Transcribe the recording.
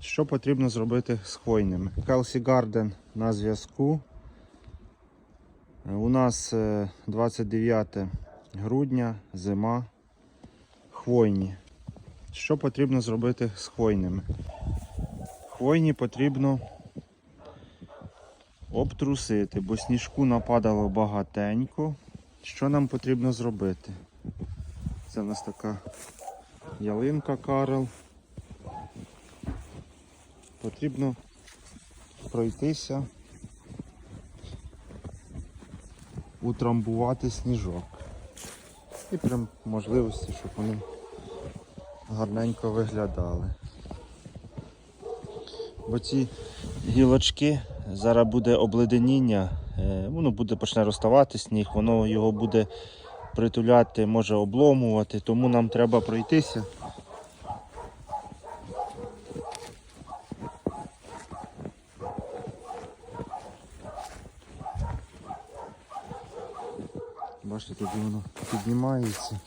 Що потрібно зробити з хвойними? Kelsey Garden на зв'язку. Е, У нас е, 29 грудня, зима, хвойні. Що потрібно зробити з хвойними? Хвойні потрібно обтрусити, бо сніжку нападало багатенько. Що нам потрібно зробити? Це в нас така ялинка Карел. Потрібно пройтися, утрамбувати сніжок. І прям можливості, щоб вони гарненько виглядали. Бо ці гілочки, зараз буде обледеніння, е, воно буде почне розставати сніг, воно його буде притуляти, може обломувати, тому нам треба пройтися. Бачите, тоді воно піднімається.